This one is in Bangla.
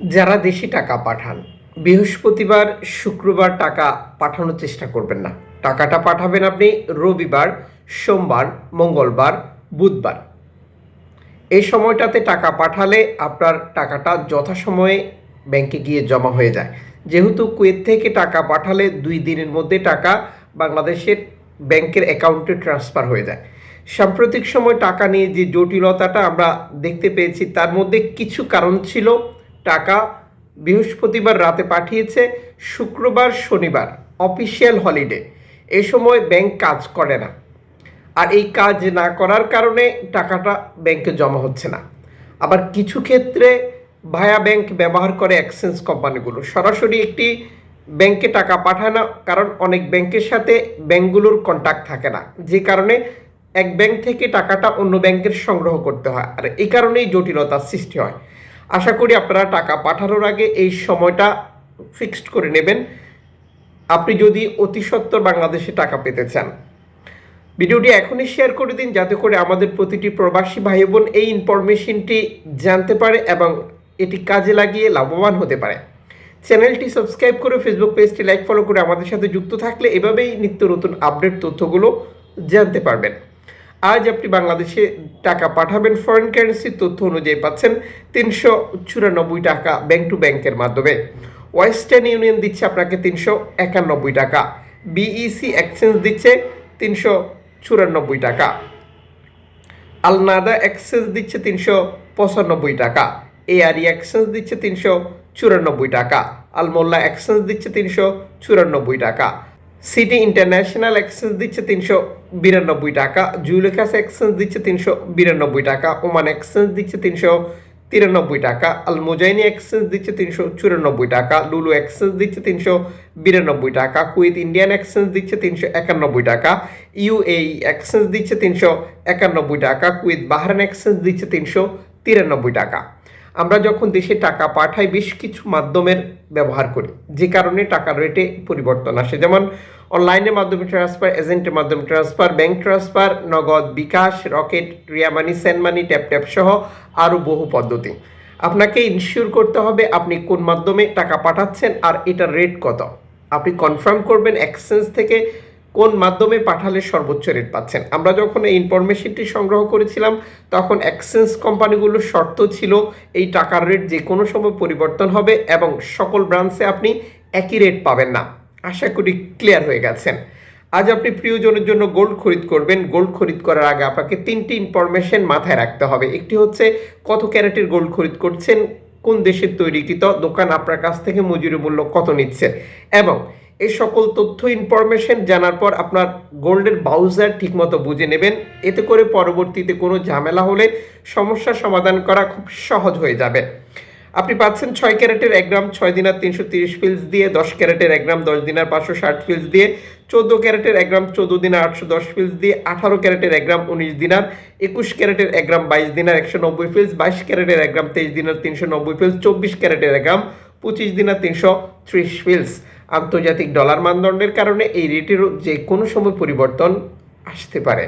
যারা দেশে টাকা পাঠান, বৃহস্পতিবার, শুক্রবার টাকা পাঠানোর চেষ্টা করবেন না। টাকাটা পাঠাবেন আপনি রবিবার, সোমবার, মঙ্গলবার, বুধবার। এই সময়টাতে টাকা পাঠালে আপনার টাকাটা যথাসময়ে ব্যাংকে গিয়ে জমা হয়ে যায়। যেহেতু কুয়েত থেকে টাকা পাঠালে দুই দিনের মধ্যে টাকা বাংলাদেশের ব্যাংকের অ্যাকাউন্টে ট্রান্সফার হয়ে যায়। সাম্প্রতিক সময় টাকা নিয়ে যে জটিলতাটা আমরা দেখতে পেয়েছি, তার মধ্যে কিছু কারণ ছিল। টাকা বৃহস্পতিবার রাতে পাঠিয়েছে শুক্রবার, শনিবার, অফিসিয়াল হলিডে। এ সময় ব্যাংক কাজ করে না। আর এই কাজ না করার কারণে টাকাটা ব্যাংকে জমা হচ্ছে না। আবার কিছু ক্ষেত্রে ভায়া ব্যাংক ব্যবহার করে এক্সচেঞ্জ কোম্পানিগুলো। সরাসরি একটি ব্যাংকে টাকা পাঠায় না কারণ অনেক ব্যাংকের সাথে ব্যাংকগুলোর কন্ট্যাক্ট থাকে না। যে কারণে এক ব্যাংক থেকে টাকাটা অন্য ব্যাংকের সংগ্রহ করতে হয়। আর এই কারণেই জটিলতার সৃষ্টি হয়। আশা করি আপনারা টাকা পাঠানোর আগে এই সময়টা ফিক্সড করে নেবেন। আপনি যদি অতি সত্বর বাংলাদেশে টাকা পেতে চান। ভিডিওটি এখনই শেয়ার করে দিন, যাতে করে আমাদের প্রতিটি প্রবাসী ভাই বোন এই ইনফরমেশনটি জানতে পারে এবং এটি কাজে লাগিয়ে লাভবান হতে পারে। চ্যানেলটি সাবস্ক্রাইব করে ফেসবুক পেজটি লাইক ফলো করে আমাদের সাথে যুক্ত থাকলে এভাবেই নিত্য নতুন আপডেট তথ্যগুলো জানতে পারবেন। আজ আপনি বাংলাদেশে টাকা পাঠাবেন। ফরেন কারেন্সির তথ্য অনুযায়ী পাচ্ছেন তিনশো চুরানব্বই টাকা ব্যাংক টু ব্যাংকের মাধ্যমে। ওয়েস্টার্ন ইউনিয়ন দিচ্ছে আপনাকে তিনশো একানব্বই টাকা। বিইসি এক্সচেঞ্জ দিচ্ছে তিনশো চুরানব্বই টাকা। আলনাদা এক্সচেঞ্জ দিচ্ছে তিনশো পঁচানব্বই টাকা। এআরই এক্সচেঞ্জ দিচ্ছে তিনশো চুরানব্বই টাকা। আলমোল্লা এক্সচেঞ্জ দিচ্ছে তিনশো চুরানব্বই টাকা। সিটি ইন্টারন্যাশনাল এক্সচেঞ্জ দিচ্ছে তিনশো বিরানব্বই টাকা জুলেখাস এক্সচেঞ্জ দিচ্ছে তিনশো বিরানব্বই টাকা ওমান এক্সচেঞ্জ দিচ্ছে তিনশো তিরানব্বই টাকা আল মোজাইনি এক্সচেঞ্জ দিচ্ছে তিনশো চুরানব্বই টাকা লুলু এক্সচেঞ্জ দিচ্ছে তিনশো বিরানব্বই টাকা কুইত ইন্ডিয়ান এক্সচেঞ্জ দিচ্ছে তিনশো একানব্বই টাকা ইউএই এক্সচেঞ্জ দিচ্ছে তিনশো একানব্বই টাকা কুইত বাহরান এক্সচেঞ্জ দিচ্ছে তিনশো তিরানব্বই টাকা। আমরা যখন দেশে টাকা পাঠাই, বেশ কিছু মাধ্যমের ব্যবহার করি। যে কারণে টাকার রেটে পরিবর্তন আসে। যেমন অনলাইনের মাধ্যমে ট্রান্সফার এজেন্টের মাধ্যমে transfer bank transfer Nagad bKash Rocket Ria money send money tap tap সহ আরও বহু পদ্ধতি। আপনাকে ইনশিওর করতে হবে আপনি কোন মাধ্যমে টাকা পাঠাচ্ছেন আর এটার রেট কত। আপনি কনফার্ম করবেন এক্সচেঞ্জ থেকে কোন মাধ্যমে পাঠালে সর্বোচ্চ রেট পাচ্ছেন? আমরা যখন এই ইনফরমেশনটি সংগ্রহ করেছিলাম, তখন এক্সচেঞ্জ কোম্পানিগুলোর শর্ত ছিল এই টাকার রেট যে কোনো সময় পরিবর্তন হবে এবং সকল ব্রাঞ্চে আপনি একই রেট পাবেন না। আশা করি ক্লিয়ার হয়ে গেছেন। আজ আপনি প্রিয়জনের জন্য গোল্ড খরিদ করবেন। গোল্ড খরিদ করার আগে আপনাকে তিনটি ইনফরমেশন মাথায় রাখতে হবে। একটি হচ্ছে, কত ক্যারেটের গোল্ড খরিদ করছেন? কোন দেশের তৈরিকৃত? দোকান আপনার কাছ থেকে মজুরি মূল্য কত নিচ্ছে? এবং এই সকল তথ্য ইনফরমেশন জানার পর আপনার গোল্ডের বাউজার ঠিকমতো বুঝে নেবেন। এতে করে পরবর্তীতে কোনো ঝামেলা হলে সমস্যার সমাধান করা খুব সহজ হয়ে যাবে। আপনি পাচ্ছেন ছয় ক্যারেটের এক গ্রাম, ছয় দিনার তিনশো তিরিশ ফিলস দিয়ে, দশ ক্যারেটের এক গ্রাম, দশ দিনার পাঁচশো ষাট ফিলস দিয়ে, চোদ্দ ক্যারেটের এক গ্রাম, চোদ্দ দিনার আটশো দশ ফিলস দিয়ে, আঠারো ক্যারেটের এক গ্রাম, উনিশ দিনার, একুশ ক্যারেটের এক গ্রাম, বাইশ দিনার একশো নব্বই ফিলস বাইশ ক্যারেটের এক গ্রাম, তেইশ দিনার তিনশো নব্বই ফিলস চব্বিশ ক্যারেটের এক গ্রাম পঁচিশ দিনা তিনশো ত্রিশ ফিলস আন্তর্জাতিক ডলার মানদণ্ডের কারণে এই রেটেরও যে কোনো সময় পরিবর্তন আসতে পারে।